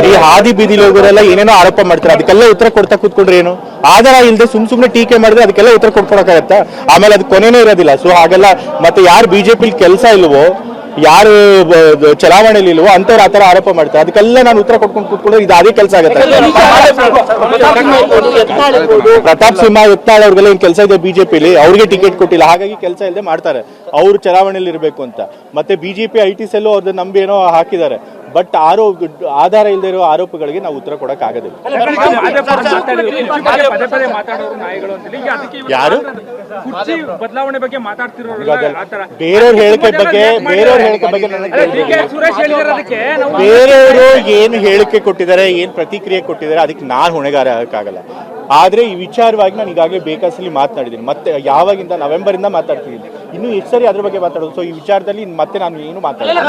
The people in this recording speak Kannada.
ಈ ಹಾದಿ ಬೀದಿಲಿ ಹೋಗೋರೆಲ್ಲ ಏನೇನೋ ಆರೋಪ ಮಾಡ್ತಾರೆ. ಅದಕ್ಕೆಲ್ಲ ಉತ್ತರ ಕೊಡ್ತಾ ಕೂತ್ಕೊಂಡ್ರೆ ಏನು? ಆಧಾರ ಇಲ್ಲದೆ ಸುಮ್ ಸುಮ್ನೆ ಟೀಕೆ ಮಾಡಿದ್ರೆ ಅದಕ್ಕೆಲ್ಲ ಉತ್ತರ ಕೊಡ್ಕೊಳಕ್ಕಾಗತ್ತಾ? ಆಮೇಲೆ ಅದು ಕೊನೆನೇ ಇರೋದಿಲ್ಲ. ಸೊ ಹಾಗೆಲ್ಲ ಮತ್ತೆ ಯಾರು ಬಿಜೆಪಿ ಕೆಲಸ ಇಲ್ವೋ ಯಾರು ಚಲಾವಣೆಯಲ್ಲಿ ಇಲ್ವೋ ಅಂತವ್ರು ಆತರ ಆರೋಪ ಮಾಡ್ತಾರೆ. ಅದಕ್ಕೆಲ್ಲ ನಾನು ಉತ್ತರ ಕೊಟ್ಕೊಂಡು ಕೂತ್ಕೊಂಡ್ರೆ ಇದು ಅದೇ ಕೆಲಸ ಆಗುತ್ತೆ. ಪ್ರತಾಪ್ ಸಿಂಹ ಯತ್ನಾಳ್ ಅವ್ರಿಗೆಲ್ಲ ಏನು ಕೆಲಸ ಇದೆ ಬಿಜೆಪಿಲಿ? ಅವ್ರಿಗೆ ಟಿಕೆಟ್ ಕೊಟ್ಟಿಲ್ಲ. ಹಾಗಾಗಿ ಕೆಲಸ ಇಲ್ಲದೆ ಮಾಡ್ತಾರೆ. ಅವ್ರು ಚಲಾವಣೆಯಲ್ಲಿ ಇರಬೇಕು ಅಂತ. ಮತ್ತೆ ಬಿಜೆಪಿ ಐ ಟಿ ಸೆಲ್ಲು ಅವ್ರದ್ದು ನಂಬಿ ಏನೋ ಹಾಕಿದ್ದಾರೆ. ಬಟ್ ಆರೋಪ ಆಧಾರ ಇಲ್ಲದೆ ಇರೋ ಆರೋಪಗಳಿಗೆ ನಾವು ಉತ್ತರ ಕೊಡಕ್ ಆಗೋದಿಲ್ಲ. ಪದೇ ಪದೇ ಮಾತಾಡೋರು ನಾಯಿಗಳು ಅಂತೇಳಿ ಈಗ ಯಾರು? ಕುರ್ಚಿ ಬದಲಾವಣೆ ಬಗ್ಗೆ ಮಾತಾಡ್ತಿರೋರು ಆತರ ಬೇರೆಯವ್ರ ಹೇಳಿಕೆ ಬಗ್ಗೆ ಬೇರೆಯವ್ರ ಹೇಳಿಕೆ ಬಗ್ಗೆ ಬೇರೆಯವರು ಏನು ಹೇಳಿಕೆ ಕೊಟ್ಟಿದ್ದಾರೆ ಏನು ಪ್ರತಿಕ್ರಿಯೆ ಕೊಟ್ಟಿದ್ದಾರೆ ಅದಕ್ಕೆ ನಾನು ಹೊಣೆಗಾರ ಆಗಕ್ಕಾಗಲ್ಲ. ಆದ್ರೆ ಈ ವಿಚಾರವಾಗಿ ನಾನು ಈಗಾಗಲೇ ಬೇಕಾಸಲ್ಲಿ ಮಾತನಾಡಿದ್ದೀನಿ. ಮತ್ತೆ ಯಾವಾಗಿಂದ ನವೆಂಬರ್ ಇಂದ ಮಾತಾಡ್ತಿದ್ದೀನಿ. ಇನ್ನು ಎಷ್ಟು ಸರಿ ಅದ್ರ ಬಗ್ಗೆ ಮಾತಾಡೋದು? ಸೊ ಈ ವಿಚಾರದಲ್ಲಿ ಮತ್ತೆ ನಾನು ಏನು ಮಾತಾಡಲ್ಲ